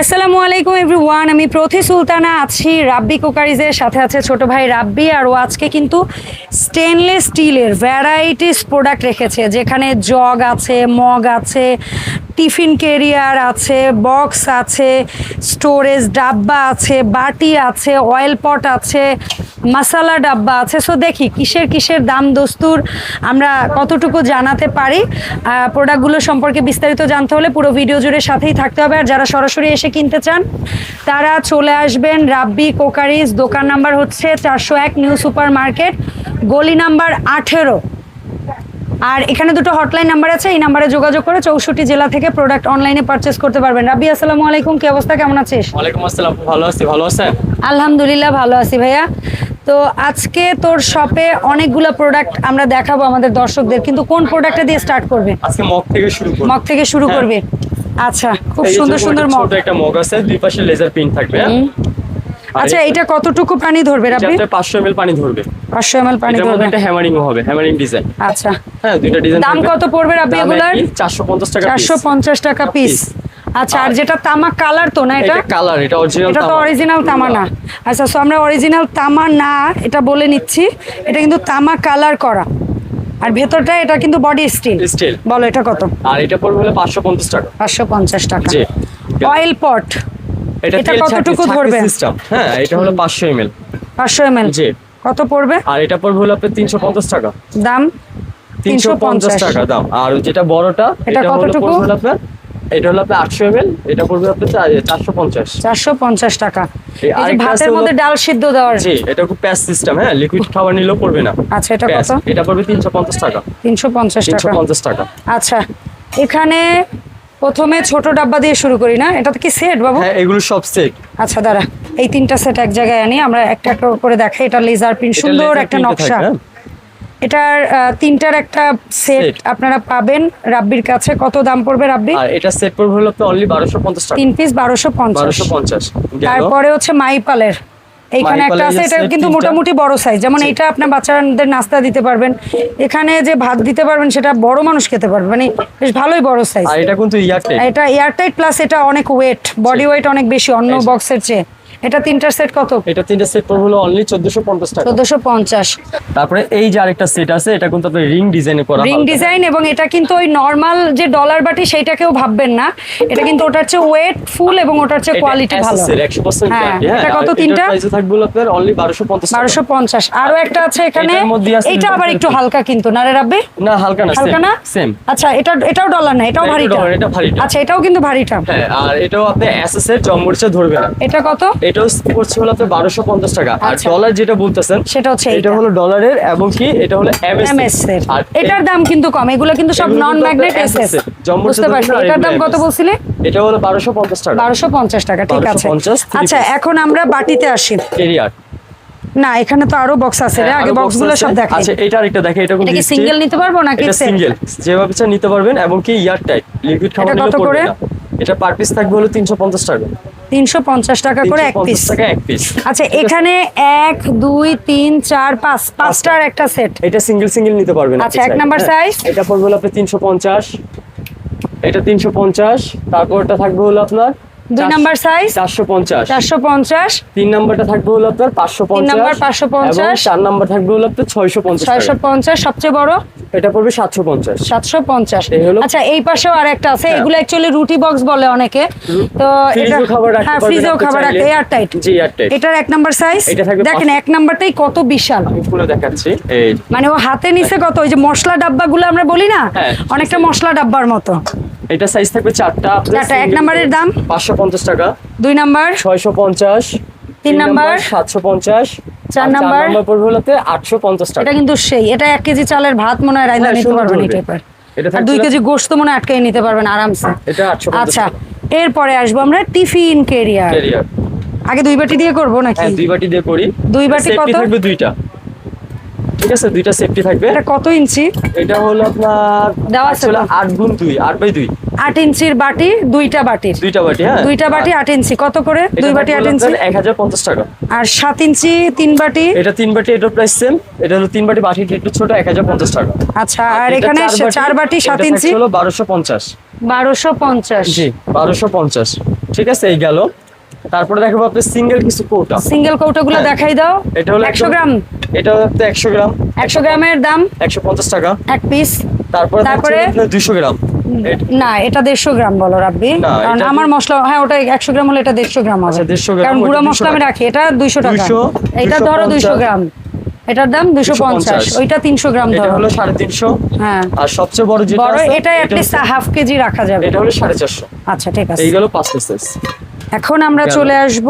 আসসালামু আলাইকুম এভরিওয়ান, আমি প্রথি সুলতানা আছি রাব্বি কুকারিজের সাথে আছে ছোট ভাই রাব্বি আর ও আজকে কিন্তু স্টেনলেস স্টিলের ভ্যারাইটিস প্রোডাক্ট রেখেছে, যেখানে জগ আছে, মগ আছে টিফিন কেরিয়ার আছে, বক্স আছে, স্টোরেজ ডাব্বা আছে, বাটি আছে, অয়েল পট আছে, মশালা ডাব্বা আছে। সো দেখি কিসের কিসের দাম দস্তুর আমরা কতটুকু জানাতে পারি। প্রোডাক্টগুলো সম্পর্কে বিস্তারিত জানতে হলে পুরো ভিডিও জুড়ে সাথেই থাকতে হবে। আর যারা সরাসরি এসে কিনতে চান, তারা চলে আসবেন রাব্বি কোকারিজ। দোকান নাম্বার হচ্ছে চারশো এক নিউ সুপার মার্কেট গলি নাম্বার আঠেরো। আর এখানে দুটো হটলাইন নাম্বার আছে এই নাম্বারে যোগাযোগ করে চৌষট্টি জেলা থেকে প্রোডাক্ট অনলাইনে পারচেস করতে পারবেন। রাব্বি আসসালামু আলাইকুম কি অবস্থা? কেমন আছিস? ওয়ালাইকুম আসসালাম ভালো আছি ভালো আছেন? আলহামদুলিল্লাহ ভালো আছি ভাইয়া। তো আজকে তোর শপে অনেকগুলো প্রোডাক্ট আমরা দেখাবো আমাদের দর্শকদের কিন্তু কোন প্রোডাক্টটা দিয়ে স্টার্ট করবে? আজকে মগ থেকে শুরু করব। মগ থেকে শুরু হ্যাঁ। করবে। আচ্ছা খুব সুন্দর সুন্দর মগ। একটা মগ আছে দুই পাশে লেজার পিন থাকবে। আচ্ছা এটা কতটুকু পানি ধরবে রাব্বি? এটাতে 500 ml পানি ধরবে। পাঁচশো এম পানি ধরবে। একটা হ্যামারিং হবে হ্যামারিং ডিজাইন আচ্ছা। হ্যাঁ দুইটা ডিজাইন দাম কত পড়বে রাব্বি এগুলার? 450 টাকা চারশো পঞ্চাশ টাকা পিস আচ্ছা আর যেটা তামা কালার তো না এটা এটা? কালার এটা অরিজিনাল এটা তো অরিজিনাল তামা না। আচ্ছা সো আমরা অরিজিনাল তামা না এটা বলে নিচ্ছি। এটা কিন্তু তামা কালার করা। আর ভেতরটা এটা কিন্তু বডি স্টিল স্টিল বলো এটা কত? আর এটা পড়বে হলো 550 টাকা। পাঁচশো পঞ্চাশ টাকা। জি। অয়েল পট এটা এটা কতটুকু ধরবে? সিস্টেম হ্যাঁ এটা হলো 500 ml পাঁচশো এম জি। কত পড়বে? আর এটা পড়বে হলো আপনার 350 টাকা। দাম? 350 টাকা দাম। আর যেটা বড়টা এটা কতটুকু? হলো আপনার এটা হলো আপনার 800 ml এটা পড়বে আপনার 450 চারশো পঞ্চাশ। টাকা। এই এই যে আরেকটা ভাতের মধ্যে ডাল সিদ্ধ দেওয়ার। জি এটা খুব প্যাস সিস্টেম হ্যাঁ লিকুইড খাবার নিলেও পড়বে না। আচ্ছা এটা কত? এটা পড়বে 350 টাকা। তিনশো পঞ্চাশ টাকা। 350 টাকা। আচ্ছা এখানে প্রথমে ছোট ডাব্বা দিয়ে শুরু করি না? এটা কি সেট বাবু? হ্যাঁ এগুলো সব সেট আচ্ছা দাঁড়া। এই তিনটা সেট এক জায়গায় আনি আমরা একটা একটা করে দেখাই। এটা লেজার প্রিন্ট সুন্দর একটা নকশা। এটার তিনটার একটা সেট আপনারা পাবেন রাব্বির কাছে। কত দাম পড়বে রাব্বি? আর এটা সেট পড়বে হলো আপনার অনলি 1250 টাকা। তিন পিস বারোশো পঞ্চাশ। 1250 তারপরে হচ্ছে মাইপালের। এইখানে একটা আছে এটা কিন্তু মোটামুটি বড় সাইজ যেমন এটা আপনার বাচ্চাদের নাস্তা দিতে পারবেন। এখানে যে ভাত দিতে পারবেন সেটা বড় মানুষ খেতে পারবে। মানে বেশ ভালোই বড় সাইজ আর এটা কিন্তু এয়ারটাইট এটা এয়ারটাইট প্লাস এটা অনেক ওয়েট বডি ওয়েট অনেক বেশি অন্য বক্সের চেয়ে। এটা তিনটার সেট কত? এটা তিনটা সেট পড়বে হলো অনলি 1450 টাকা। চোদ্দশো পঞ্চাশ। তারপরে এই যে আরেকটা সেট আছে এটা কিন্তু আপনার রিং ডিজাইনে করা রিং ডিজাইন এবং এটা কিন্তু ওই নর্মাল যে ডলার বাটি সেইটাকেও ভাববেন না। এটা কিন্তু ওটার চেয়ে ওয়েট ফুল এবং ওটার চেয়ে কোয়ালিটি ভালো। SSL 100% হ্যাঁ, quality, হ্যাঁ এটা কত তিনটা? প্রাইস থাকবে আপনার অনলি 1250 টাকা। বারোশো পঞ্চাশ। আরও একটা আছে এখানে। এটা আবার একটু হালকা কিন্তু। না রে রাব্বি? না হালকা না হালকা না? সেম আচ্ছা এটা এটাও ডলার না এটাও ভারীটা। এটা ভারীটা। আচ্ছা এটাও কিন্তু ভারীটা। হ্যাঁ আর এটাও আপনি এসএসএর জম্মুরচে ধরবে না। এটা কত? এটাও পড়ছে হলো আপনার 1250 টাকা। আর আচ্ছা। ডলার যেটা বলতেছেন সেটা হচ্ছে এটা। হলো ডলারের এবং কি এটা হলো এমএস এর এটার দাম কিন্তু কম। এগুলো কিন্তু সব নন ম্যাগনেট এসএস বুঝতে পারছি এটার দাম কত বলছিলে? এটা হলো 1250 টাকা। বারোশো পঞ্চাশ টাকা ঠিক আছে। আচ্ছা এখন আমরা বাটিতে আসি। এরিয়ার না এখানে তো আরও বক্স আছে রে। আগে বক্সগুলো সব দেখাই। আচ্ছা এটা আরেকটা দেখে এটা এটা কি সিঙ্গেল নিতে পারব নাকি এটা সিঙ্গেল যেভাবে চান নিতে পারবেন এবং কি ইয়ার টাইপ লিকুইড খাবার এটা নিলে কত পড়বে করে? এটা পার পিস থাকবে হলো 350 টাকা। তিনশো পঞ্চাশ টাকা করে এক পিস টাকা এক পিস আচ্ছা এখানে এক দুই তিন চার পাঁচ পাঁচটার একটা সেট এটা সিঙ্গেল সিঙ্গেল নিতে পারবেন আচ্ছা, এক নাম্বার হ্যাঁ। size? এটা পড়বে হলো আপনার 350 এটা 350 তারপরটা থাকবে হলো আপনার দুই নাম্বার সাইজ 450 চারশো পঞ্চাশ। তিন নাম্বারটা থাকবে হলো আপনার 550 তিন নাম্বার 550 এবং চার নাম্বার থাকবে হলো আপনার 650 ছয়শো টাকা। পঞ্চাশ সবচেয়ে বড়? এটা পড়বে 750 সাতশো পঞ্চাশ। এই হলো- আচ্ছা এই পাশেও আর একটা আছে হ্যাঁ। এগুলো অ্যাকচুয়ালি রুটি বক্স বলে অনেকে। তো ফ্রিজেও খাবার রাখতে হ্যাঁ ফ্রিজেও খাবার রাখতে এয়ার টাইট জি এয়ারটাইট এটার এক নাম্বার সাইজ দেখেন এক নাম্বারটাই কত বিশাল। আমি খুলে দেখাচ্ছি এই মানে ও হাতে নিচে কত? ওই যে মশলা ডাব্বাগুলো আমরা বলি না? হ্যাঁ। অনেকটা মশলা ডাব্বার মতো। এটা সাইজ থাকবে চারটা এক নাম্বারের দাম? 550 টাকা। দুই নাম্বার 650 তিন নাম্বার? 750 চার নাম্বার? পড়বে হলোতে 850 টাকা। এটা কিন্তু সেই এটা এক কেজি চালের ভাত মনে হয় রাইন্দা নিতে পারবেন এই টাইপের আর দুই কেজি গোশত মনে আটকাই নিতে পারবেন আরামসে। আচ্ছা এরপরে আসব আমরা টিফিন কেরিয়ার। আগে দুই বাটি দিয়ে করব নাকি? হ্যাঁ দুই বাটি দিয়ে করি। দুই বাটি কত? থাকবে দুইটা। ঠিক আছে দুইটা সেফটি থাকবে। এটা কত ইঞ্চি? এটা হলো আপনার দেওয়া আছে আসলে আট গুণ দুই আট বাই দুই। আট ইঞ্চির বাটি দুইটা বাটির দুইটা বাটি হ্যাঁ। দুইটা বাটি আট ইঞ্চি। কত করে? দুই বাটি আট ইঞ্চি। এক হাজার পঞ্চাশ টাকা। আর সাত ইঞ্চি তিন বাটি? এটা তিন বাটি এটার প্রাইস সেম এটা হলো তিন বাটি বাটিটা একটু ছোট এক হাজার পঞ্চাশ টাকা। আচ্ছা আর এখানে চার বাটি সাত ইঞ্চি? হলো বারোশো পঞ্চাশ। বারোশো পঞ্চাশ। জি বারোশো পঞ্চাশ। ঠিক আছে এই গেল। তারপরে দেখাবো আপনি সিঙ্গেল কিছু কৌটা। সিঙ্গেল কৌটোগুলো হ্যাঁ। দেখাই দাও। এটা হলো একশো একদম- গ্রাম। এটা হচ্ছে একশো গ্রাম। একশো গ্রামের দাম? একশো পঞ্চাশ টাকা। এক পিস তারপরে তারপরে? দুশো গ্রাম। এ- না এটা দেড়শো গ্রাম বলো রাব্বি। কারণ আমার মশলা হ্যাঁ ওটা একশো গ্রাম হলে এটা দেড়শো গ্রাম হবে। আচ্ছা, 150 গ্রাম, কারণ গুঁড়া মশলা আমি রাখি এটা দুইশো টাকা। এটা ধরো দুইশো গ্রাম। এটার দাম দুইশো পঞ্চাশ ওইটা তিনশো গ্রাম ধরো। হলো সাড়ে তিনশো। হ্যাঁ। আর সবচেয়ে বড় যেটা বড় এটা অ্যাটলিস্ট হাফ কেজি রাখা যাবে। এটা হলো সাড়ে চারশো। আচ্ছা ঠিক আছে। এই গেল পাঁচ পিসেস এখন আমরা চলে আসব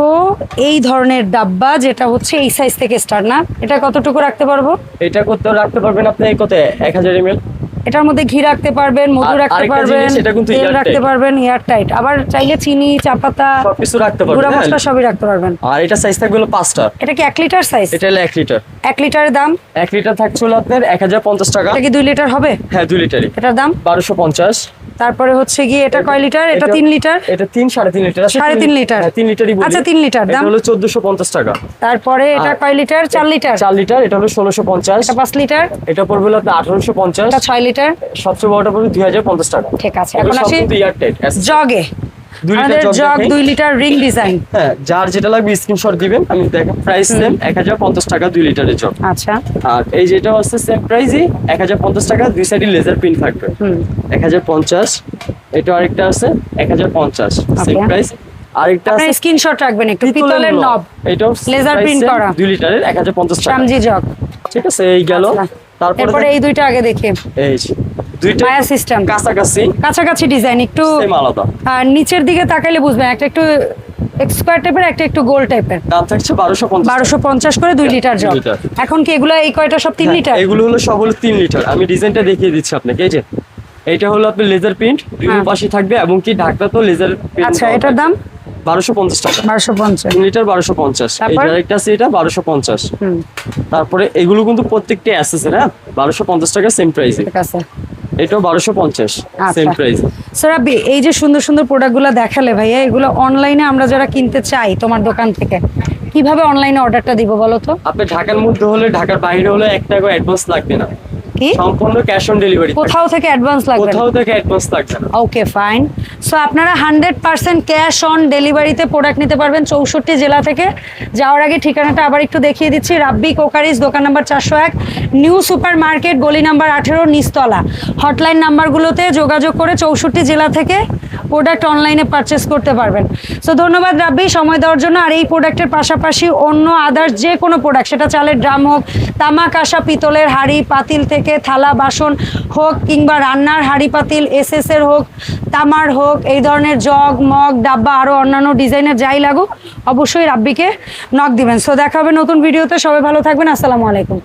এই ধরনের ডাব্বা যেটা হচ্ছে এই সাইজ থেকে স্টার্ট না? এটা কতটুকু রাখতে পারব? এটা করতে রাখতে পারবেন আপনি কত? এক হাজার এমএল এটার মধ্যে ঘি রাখতে পারবেন মধু রাখতে পারবেন তেল রাখতে পারবেন এয়ার টাইট আবার চাইলে চিনি চা পাতা সবকিছু রাখতে গুঁড়া গুড়া মশলা হ্যাঁ? সবই রাখতে পারবেন। আর এটা সাইজ থাকবে হলো পাঁচটা। এটা কি 1 লিটার সাইজ এটা হলো 1 লিটার 1 লিটারের দাম? 1 লিটার থাকছে হলো আপনার এক হাজার পঞ্চাশ টাকা। এটা কি 2 লিটার হবে? হ্যাঁ 2 লিটারই এটার দাম? বারোশো পঞ্চাশ। তারপরে হচ্ছে গিয়ে এটা কয় লিটার? এটা তিন লিটার? এটা তিন সাড়ে তিন লিটার। আছে, সাড়ে তিন লিটার। হ্যাঁ, তিন লিটারই বলি। আচ্ছা, তিন লিটার, এটা দাম? হলো চোদ্দশো পঞ্চাশ টাকা। তারপরে এটা কয় লিটার? চার লিটার? চার লিটার এটা হলো ষোলোশো পঞ্চাশ। এটা পাঁচ লিটার? এটা পড়বে হলো আঠারোশো পঞ্চাশ। ছয় লিটার? সবচেয়ে বড়টা পড়বে দুই হাজার পঞ্চাশ টাকা। ঠিক আছে এখন আসি। জগে আমাদের জগ লিটার রিং ডিজাইন হ্যাঁ যার যেটা লাগবে স্ক্রিনশট দিবেন আমি দেখেন প্রাইস সেম এক হাজার পঞ্চাশ টাকা দুই লিটারের জগ। আচ্ছা। আর এই যেটা হচ্ছে সেম প্রাইসই এক হাজার পঞ্চাশ টাকা দুই সাইডে লেজার প্রিন্ট থাকবে। হুম। এক হাজার পঞ্চাশ এটা আরেকটা আছে এক হাজার পঞ্চাশ সেম Okay. প্রাইস আরেকটা আছে স্ক্রিনশট রাখবেন একটু পিতলের নব এটাও Laser price করা। দুই লিটারের এক হাজার পঞ্চাশ টাকা। সামজি জগ। ঠিক আছে এই গেল। তারপরে এই দুইটা আগে দেখি। এই সিস্টেম কাছাকাছি। কাছাকাছি ডিজাইন একটু আলাদা। আর নিচের দিকে তাকাইলে বুঝবেন একটা একটু স্কোয়ার টাইপের একটা একটু গোল টাইপের দাম থাকছে বারোশো বারোশো পঞ্চাশ করে দুই লিটার লিটার। এখন কি এগুলো এই কয়টা সব তিন হ্যাঁ, লিটার এগুলো হলো সব হলো তিন লিটার আমি ডিজাইনটা দেখিয়ে দিচ্ছি আপনাকে এই যে। এইটা হলো আপনার লেজার প্রিন্ট দুই হ্যাঁ। পাশে থাকবে এবং কি ঢাকটা তো লেজার আচ্ছা এটার দাম? বারোশো পঞ্চাশ টাকা। বারোশো পঞ্চাশ। লিটার বারোশো পঞ্চাশ? আছে এটা বারোশো পঞ্চাশ। তারপরে এগুলো কিন্তু প্রত্যেকটা অ্যাসেসের হ্যাঁ? বারোশো পঞ্চাশ টাকা সেম প্রাইসে এটাও বারোশো পঞ্চাশ আচ্ছা। সেম প্রাইস সরাবি এই যে সুন্দর সুন্দর প্রোডাক্টগুলো দেখালে ভাইয়া এগুলো অনলাইনে আমরা যারা কিনতে চাই তোমার দোকান থেকে কীভাবে অনলাইনে অর্ডারটা দিব বলো তো? আপনি ঢাকার মধ্যে হলে ঢাকার বাইরে হলে একটা টাকা অ্যাডভান্স লাগবে না। কি? সম্পূর্ণ ক্যাশ অন ডেলিভারি কোথাও থেকে অ্যাডভান্স লাগবে কোথাও থেকে অ্যাডভান্স লাগবে না। ওকে ফাইন সো আপনারা হান্ড্রেড পার্সেন্ট ক্যাশ অন ডেলিভারিতে প্রোডাক্ট নিতে পারবেন চৌষট্টি জেলা থেকে। যাওয়ার আগে ঠিকানাটা আবার একটু দেখিয়ে দিচ্ছি। রাব্বি কোকারিস দোকান নাম্বার চারশো এক নিউ সুপার মার্কেট গলি নাম্বার আঠেরো নিস্তলা হটলাইন নাম্বারগুলোতে যোগাযোগ করে চৌষট্টি জেলা থেকে প্রোডাক্ট অনলাইনে পারচেস করতে পারবেন। সো ধন্যবাদ রাব্বি সময় দেওয়ার জন্য। আর এই প্রোডাক্টের পাশাপাশি অন্য আদার্স যে কোনো প্রোডাক্ট সেটা চালের ড্রাম হোক, তামাক আসা পিতলের হাঁড়ি, পাতিল থেকে থালা, বাসন হোক, কিংবা রান্নার হাঁড়ি, পাতিল এসএস এর হোক, তামার হোক, এই ধরনের জগ, মগ, ডাব্বা আরও অন্যান্য ডিজাইনের যাই লাগুক, অবশ্যই রাব্বিকে নক দিবেন। সো দেখা হবে নতুন ভিডিওতে সবাই ভালো থাকবেন। আসসালামু আলাইকুম।